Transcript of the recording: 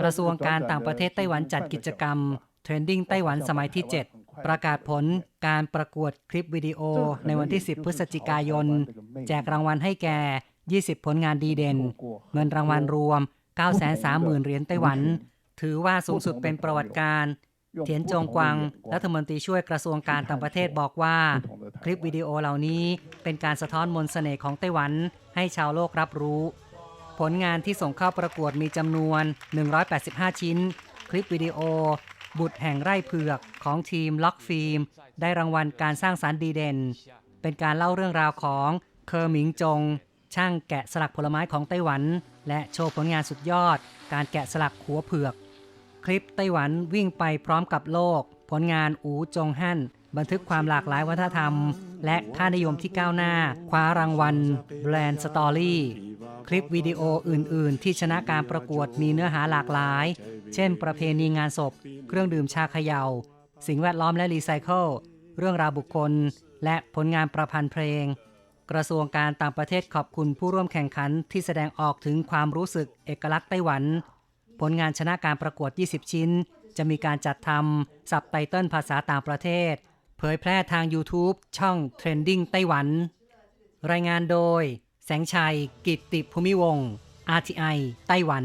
กระทรวงการต่างประเทศไต้หวันจัดกิจกรรม Trending ไต้หวันสมัยที่ 7 ประกาศผลการประกวดคลิปวิดีโอในวันที่ 10 พฤศจิกายน แจกรางวัลให้แก่ 20 ผลงานดีเด่น เงินรางวัลรวม 930,000 เหรียญไต้หวัน ถือว่าสูงสุดเป็นประวัติการเทียนจงกวางรัฐมนตรีช่วยกระทรวงการต่างประเทศบอกว่า คลิปวิดีโอเหล่านี้เป็นการสะท้อนมนต์เสน่ห์ของไต้หวันให้ชาวโลกรับรู้ ผลงานที่ส่งเข้าประกวดมีจำนวน 185 ชิ้น คลิปวิดีโอ บุตรแห่งไร่เผือกของทีมล็อกฟิล์ม ได้รางวัลการสร้างสารรค์ดีเด่น เป็นการเล่าเรื่องราวของเคอร์หมิงจง ช่างแกะสลักผลไม้ของไต้หวัน และโชว์ผลงานสุดยอด การแกะสลักหัวเผือก คลิปไต้หวันวิ่งไปพร้อมกับโลก ผลงานอูจงฮั่นบันทึกความหลากหลายวัฒนธรรม และค่านิยมที่ก้าวหน้า คว้ารางวัลแบรนด์สตอรี่ คลิปวิดีโออื่น ๆ ที่ชนะการประกวดมีเนื้อหาหลากหลาย เช่น ประเพณีงานศพ เครื่องดื่มชาเขยา่า สิ่งแวดล้อมและรีไซเคิล เรื่องราวบุคคล และผลงานประพันธ์เพลง กระทรวงการต่างประเทศขอบคุณผู้ร่วมแข่งขันที่แสดงออกถึงความรู้สึกเอกลักษณ์ไต้หวัน ผลงานชนะการประกวด 20 ชิ้น จะมีการจัดทำสับไตเติลภาษาต่างประเทศ เผยแพร่ทาง YouTube ช่อง Trending ไต้หวัน รายงานโดย แสงชัย กิตติภูมิวงศ์ RTI ไต้หวัน